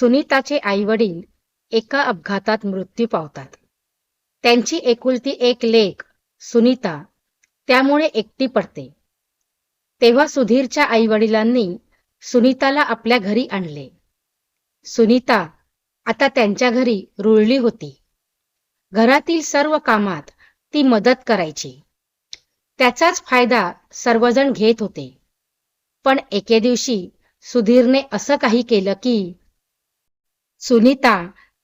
सुनीताचे आई वडील एका अपघातात मृत्यू पावतात. त्यांची एकुलती एक लेख सुनीता त्यामुळे एकटी पडते. तेव्हा सुधीरच्या आई वडिलांनी सुनीताला आपल्या घरी आणले. सुनीता आता त्यांच्या घरी रुळली होती. घरातील सर्व कामात ती मदत करायची. त्याचाच फायदा सर्वजण घेत होते. पण एके दिवशी सुधीरने असं काही केलं की सुनीता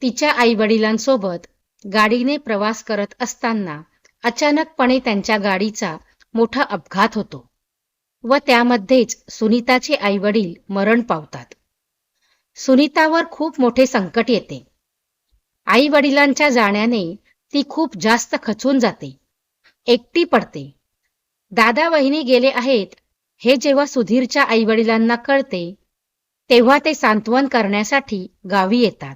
तिच्या आईवडिलांसोबत गाडीने प्रवास करत असताना अचानकपणे त्यांच्या गाडीचा मोठा अपघात होतो व त्यामध्येच सुनीताचे आईवडील मरण पावतात. सुनीतावर खूप मोठे संकट येते. आई वडिलांच्या जाण्याने ती खूप जास्त खचून जाते. एकटी पडते. दादा वहिनी गेले आहेत हे जेव्हा सुधीरच्या आईवडिलांना कळते तेव्हा ते सांत्वन करण्यासाठी गावी येतात.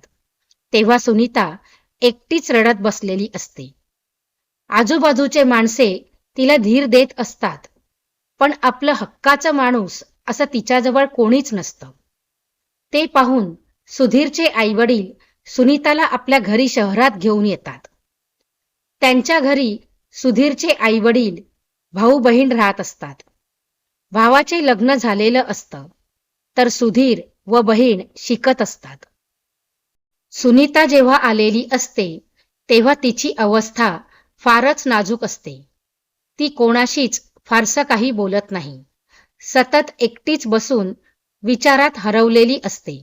तेव्हा सुनीता एकटीच रडत बसलेली असते. आजूबाजूचे माणसे तिला धीर देत असतात पण आपलं हक्काचं माणूस असं तिच्याजवळ कोणीच नसतं. ते पाहून सुधीरचे आईवडील सुनीताला आपल्या घरी शहरात घेऊन येतात. त्यांच्या घरी सुधीरचे आईवडील भाऊ बहीण राहत असतात. भावाचे लग्न झालेलं असतं. तर सुधीर व बहीण शिकत असतात. सुनीता जेव्हा आलेली असते तेव्हा तिची अवस्था फारच नाजूक असते. ती कोणाशीच फारसं काही बोलत नाही. सतत एकटीच बसून विचारात हरवलेली असते.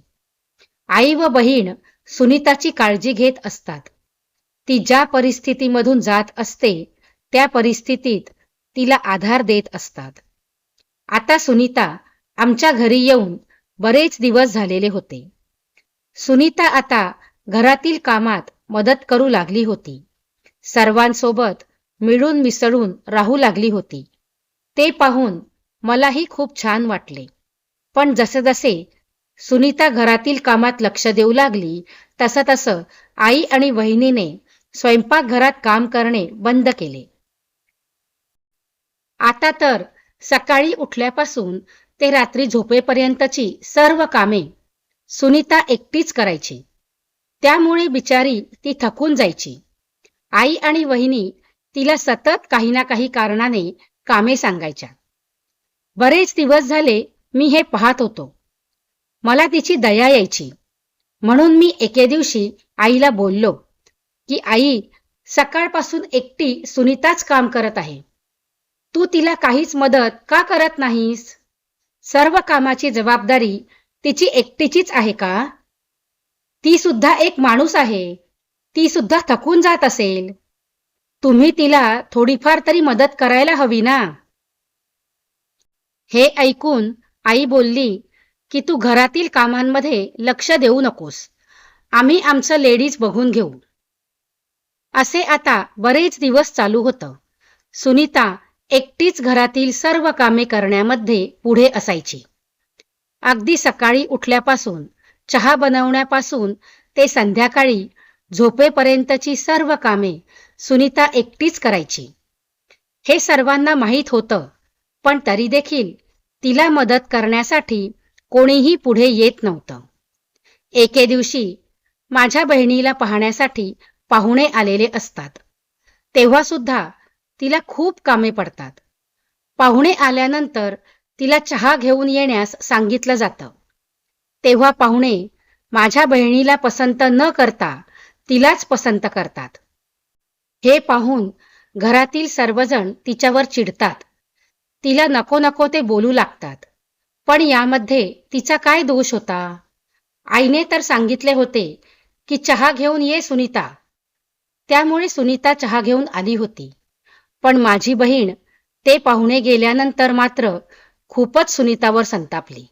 आई व बहीण सुनीताची काळजी घेत असतात. ती ज्या परिस्थितीमधून जात असते त्या परिस्थितीत तिला आधार देत असतात. आता सुनीता आमच्या घरी येऊन बरेच दिवस झालेले होते. सुनीता आता घरातील कामात मदत करू लागली होती. सर्वांसोबत मिळून मिसळून राहू लागली होती. ते पाहून मलाही खूप छान वाटले. पण जसे जसे सुनीता घरातील कामात लक्ष देऊ लागली तसं तसं आई आणि वहिनीने स्वयंपाकघरात काम करणे बंद केले. आता तर सकाळी उठल्यापासून ते रात्री झोपेपर्यंतची सर्व कामे सुनीता एकटीच करायची. त्यामुळे बिचारी ती थकून जायची. आई आणि वहिनी तिला सतत काही ना काही कारणाने कामे सांगायच्या. बरेच दिवस झाले मी हे पाहत होतो. मला तिची दया यायची. म्हणून मी एके दिवशी आईला बोललो की आई सकाळपासून एकटी सुनीताच काम करत आहे. तू तिला काहीच मदत का करत नाहीस? सर्व कामाची जबाबदारी तिची एकटीचीच आहे का? ती सुद्धा एक माणूस आहे. ती सुद्धा थकून जात असेल. तुम्ही तिला थोडीफार तरी मदत करायला हवी ना? हे ऐकून आई बोलली की तू घरातील कामांमध्ये लक्ष देऊ नकोस. आम्ही आमचं लेडीज बघून घेऊ. असे आता बरेच दिवस चालू होतं. सुनीता एकटीच घरातील सर्व कामे करण्यामध्ये पुढे असायची. अगदी सकाळी उठल्यापासून चहा बनवण्यापासून ते संध्याकाळी झोपेपर्यंतची सर्व कामे सुनीता एकटीच करायची. हे सर्वांना माहीत होतं पण तरी देखील तिला मदत करण्यासाठी कोणीही पुढे येत नव्हतं. एके दिवशी माझ्या बहिणीला पाहण्यासाठी पाहुणे आलेले असतात. तेव्हा सुद्धा तिला खूप कामे पडतात. पाहुणे आल्यानंतर तिला चहा घेऊन येण्यास सांगितलं जातं. तेव्हा पाहुणे माझ्या बहिणीला पसंत न करता तिलाच पसंत करतात. हे पाहून घरातील सर्वजण तिच्यावर चिडतात. तिला नको नको ते बोलू लागतात. पण यामध्ये तिचा काय दोष होता? आईने तर सांगितले होते की चहा घेऊन ये सुनीता. त्यामुळे सुनीता चहा घेऊन आली होती. पण माझी बहीण ते पाहुणे गेल्यानंतर मात्र खूपच सुनीतावर संतापली.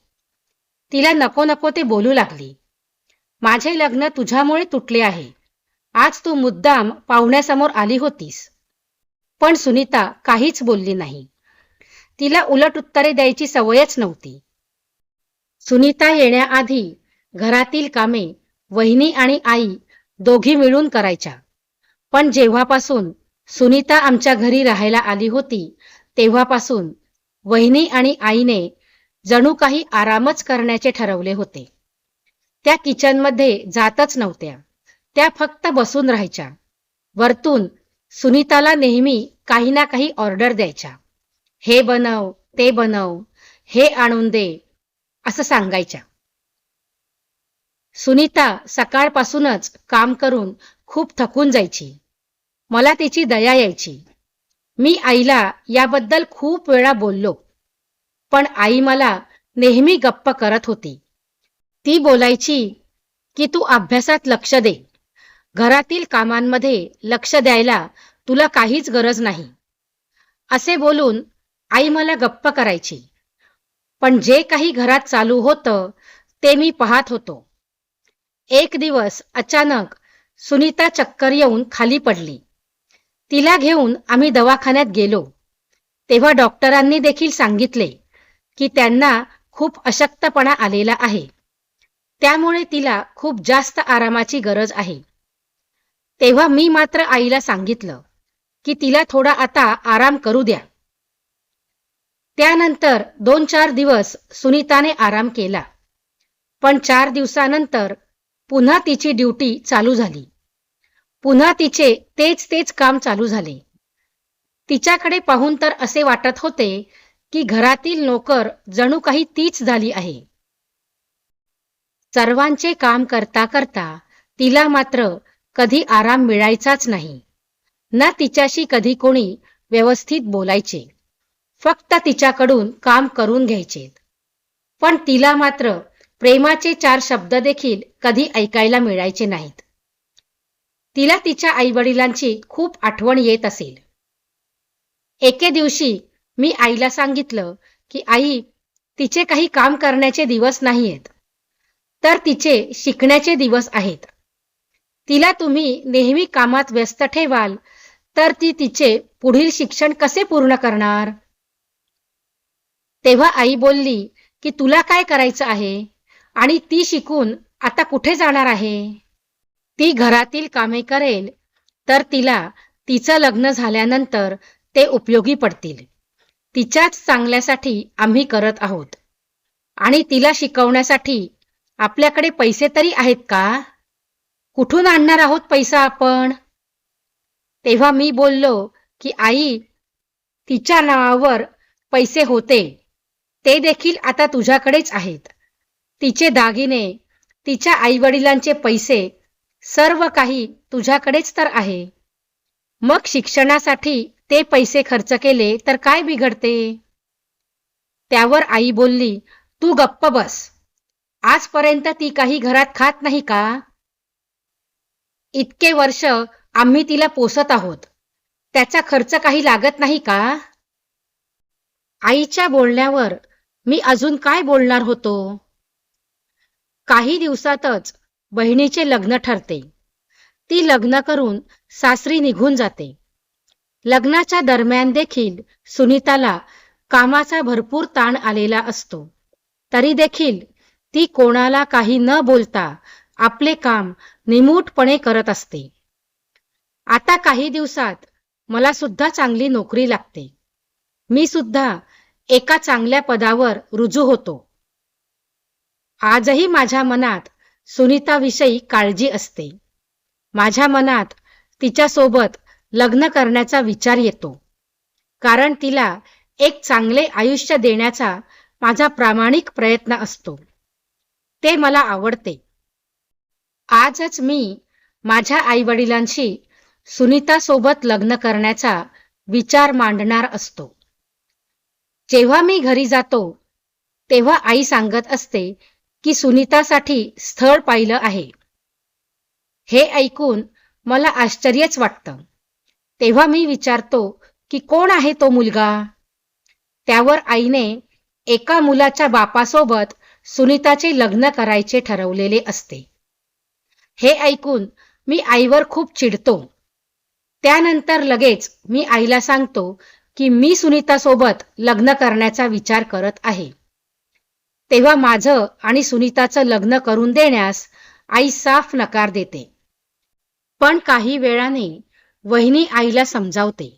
तिला नको नको ते बोलू लागली. माझे लग्न तुझ्यामुळे तुटले आहे. आज तू मुद्दाम पाहुण्यासमोर आली होतीस. पण सुनीता काहीच बोलली नाही. तिला उलट उत्तरे द्यायची सवयच नव्हती. सुनीता येण्याआधी घरातील कामे वहिनी आणि आई दोघी मिळून करायच्या. पण जेव्हापासून सुनीता आमच्या घरी राहायला आली होती. तेव्हापासून वहिनी आणि आईने जणू काही आरामच करण्याचे ठरवले होते. त्या किचनमध्ये जातच नव्हत्या. त्या फक्त बसून राहायच्या. वरतून सुनीताला नेहमी काही ना काही ऑर्डर द्यायच्या. हे बनव ते बनव हे आणून दे असं सांगायच्या. सुनीता सकाळपासूनच काम करून खूप थकून जायची. मला तिची दया यायची. मी आईला याबद्दल खूप वेळा बोललो. पण आई मला नेहमी गप्प करत होती. ती बोलायची की तू अभ्यासात लक्ष दे. घरातील कामांमध्ये लक्ष द्यायला तुला काहीच गरज नाही. असे बोलून आई मला गप्प करायची. पण जे काही घरात चालू होतं ते मी पाहत होतो. एक दिवस अचानक सुनीता चक्कर येऊन खाली पडली. तिला घेऊन आम्ही दवाखान्यात गेलो. तेव्हा डॉक्टरांनी देखील सांगितले की त्यांना खूप अशक्तपणा आलेला आहे. त्यामुळे तिला खूप जास्त आरामाची गरज आहे. तेव्हा मी मात्र आईला सांगितलं की तिला थोडा आता आराम करू द्या. त्यानंतर दोन चार दिवस सुनीताने आराम केला. पण चार दिवसानंतर पुन्हा तिची ड्युटी चालू झाली. पुन्हा तिचे तेच तेच काम चालू झाले. तिच्याकडे पाहून तर असे वाटत होते की घरातील नोकर जणू काही तीच झाली आहे. सर्वांचे काम करता करता तिला मात्र कधी आराम मिळायचाच नाही. ना तिच्याशी कधी कोणी व्यवस्थित बोलायचे. फक्त तिच्याकडून काम करून घ्यायचे. पण तिला मात्र प्रेमाचे चार शब्द देखील कधी ऐकायला मिळायचे नाहीत. तिला तिच्या आईवडिलांची खूप आठवण येत असेल. एके दिवशी मी आईला सांगितलं की आई तिचे काही काम करण्याचे दिवस नाहीयेत तर तिचे शिकण्याचे दिवस आहेत. तिला तुम्ही नेहमी कामात व्यस्त ठेवाल तर ती तिचे पुढील शिक्षण कसे पूर्ण करणार? तेव्हा आई बोलली की तुला काय करायचं आहे? आणि ती शिकून आता कुठे जाणार आहे? ती घरातील कामे करेल तर तिला तिचं लग्न झाल्यानंतर ते उपयोगी पडतील. तिच्याच चांगल्यासाठी आम्ही करत आहोत. आणि तिला शिकवण्यासाठी आपल्याकडे पैसे तरी आहेत का? कुठून आणणार आहोत पैसा आपण? तेव्हा मी बोललो की आई तिच्या नावावर पैसे होते. ते देखील आता तुझ्याकडेच आहेत. तिचे दागिने तिच्या आईवडिलांचे पैसे सर्व काही तुझ्याकडेच तर आहे. मग शिक्षणासाठी ते पैसे खर्च केले तर काय बिघडते? त्यावर आई बोलली तू गप्प बस. आजपर्यंत ती काही घरात खात नाही का? इतके वर्ष आम्ही तिला पोसत आहोत. त्याचा खर्च काही लागत नाही का? आईच्या बोलण्यावर मी अजून काय बोलणार होतो? काही दिवसातच बहिणीचे लग्न ठरते. ती लग्न करून सासरी निघून जाते. लग्नाच्या दरम्यान देखील सुनीताला कामाचा भरपूर ताण आलेला असतो. तरी देखील ती कोणाला काही न बोलता आपले काम निमूटपणे करत असते. आता काही दिवसात मला सुद्धा चांगली नोकरी लागते. मी सुद्धा एका चांगल्या पदावर रुजू होतो. आजही माझ्या मनात सुनीताविषयी काळजी असते. माझ्या मनात तिच्यासोबत लग्न करण्याचा विचार येतो. कारण तिला एक चांगले आयुष्य देण्याचा माझा प्रामाणिक प्रयत्न असतो. ते मला आवडते. आजच मी माझ्या आईवडिलांशी सुनीतासोबत लग्न करण्याचा विचार मांडणार असतो. जेव्हा मी घरी जातो तेव्हा आई सांगत असते की सुनीतासाठी स्थळ पाहिलं आहे. हे ऐकून मला आश्चर्यच वाटतं. तेव्हा मी विचारतो की कोण आहे तो मुलगा? त्यावर आईने एका मुलाच्या बापासोबत सुनीताचे लग्न करायचे ठरवलेले असते. हे ऐकून मी आईवर खूप चिडतो. त्यानंतर लगेच मी आईला सांगतो की मी सुनीतासोबत लग्न करण्याचा विचार करत आहे. तेव्हा माझं आणि सुनीताचं लग्न करून देण्यास आई साफ नकार देते. पण काही वेळाने वहिनी आईला समजावते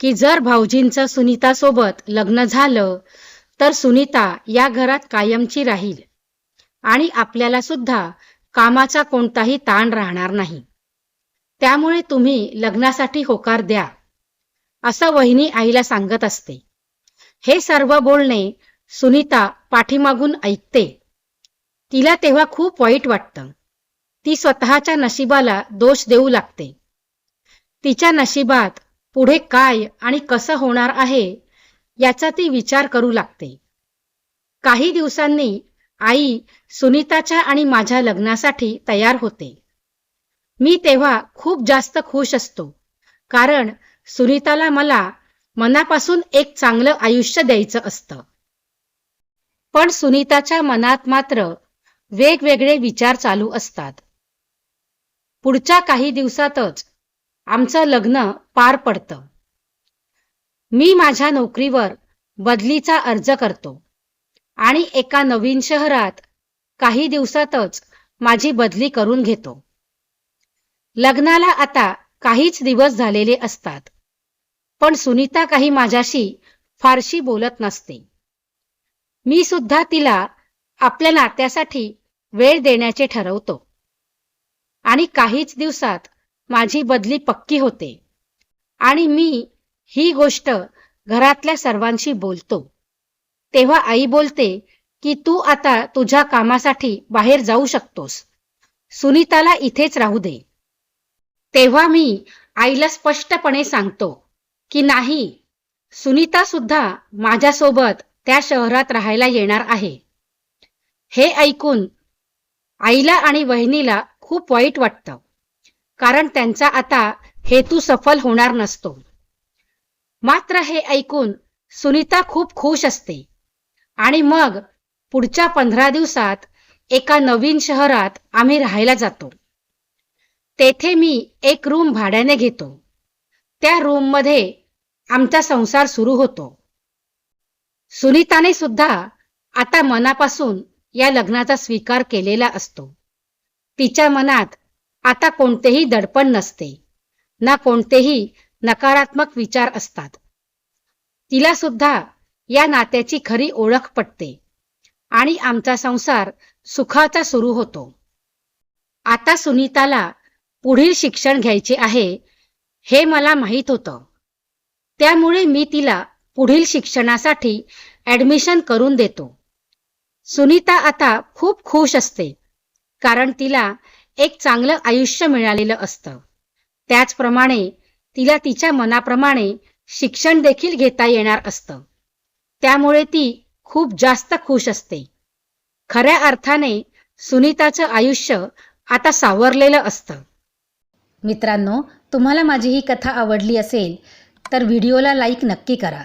की जर भाऊजींचं सुनीतासोबत लग्न झालं तर सुनीता या घरात कायमची राहील आणि आपल्याला सुद्धा कामाचा कोणताही ताण राहणार नाही. त्यामुळे तुम्ही लग्नासाठी होकार द्या असं वहिनी आईला सांगत असते. हे सर्व बोलणे सुनीता पाठीमागून ऐकते. तिला तेव्हा खूप वाईट वाटतं. ती स्वतःच्या नशिबाला दोष देऊ लागते. तिच्या नशिबात पुढे काय आणि कसं होणार आहे याचा ती विचार करू लागते. काही दिवसांनी आई सुनीताच्या आणि माझ्या लग्नासाठी तयार होते. मी तेव्हा खूप जास्त खुश असतो कारण सुनीताला मला मनापासून एक चांगलं आयुष्य द्यायचं असतं. पण सुनीताच्या मनात मात्र वेगवेगळे विचार चालू असतात. पुढच्या काही दिवसातच आमचं लग्न पार पडतं. मी माझ्या नोकरीवर बदलीचा अर्ज करतो आणि एका नवीन शहरात काही दिवसातच माझी बदली करून घेतो. लग्नाला आता काहीच दिवस झालेले असतात पण सुनीता काही माझ्याशी फारशी बोलत नसते. मी सुद्धा तिला आपल्या नात्यासाठी वेळ देण्याचे ठरवतो. आणि काहीच दिवसात माझी बदली पक्की होते. आणि मी ही गोष्ट घरातल्या सर्वांशी बोलतो. तेव्हा आई बोलते की तू आता तुझ्या कामासाठी बाहेर जाऊ शकतोस. सुनीताला इथेच राहू दे. तेव्हा मी आईला स्पष्टपणे सांगतो की नाही सुनीता सुद्धा माझ्यासोबत त्या शहरात राहायला येणार आहे. हे ऐकून आईला आणि वहिनीला खूप वाईट वाटतं. कारण त्यांचा आता हेतू सफल होणार नसतो. मात्र हे ऐकून सुनीता खूप खुश असते. आणि मग पुढच्या पंधरा दिवसात एका नवीन शहरात आम्ही राहायला जातो. तेथे मी एक रूम भाड्याने घेतो. त्या रूममध्ये आमचा संसार सुरू होतो. सुनीताने सुद्धा आता मनापासून या लग्नाचा स्वीकार केलेला असतो. तिच्या मनात आता कोणतेही दडपण नसते. ना कोणतेही नकारात्मक विचार असतात. तिला सुद्धा या नात्याची खरी ओळख पटते आणि आमचा संसार सुखाचा सुरू होतो. आता सुनीताला पुढील शिक्षण घ्यायचे आहे हे मला माहीत होतं. त्यामुळे मी तिला पुढील शिक्षणासाठी ऍडमिशन करून देतो. सुनीता आता खूप खुश असते कारण तिला एक चांगलं आयुष्य मिळालेलं असतं. त्याचप्रमाणे तिला तिच्या मनाप्रमाणे शिक्षण देखील घेता येणार असतं. त्यामुळे ती खूप जास्त खुश असते. खऱ्या अर्थाने सुनीताचं आयुष्य आता सावरलेलं असतं. मित्रांनो तुम्हाला माझी ही कथा आवडली असेल तर व्हिडिओला लाईक नक्की करा.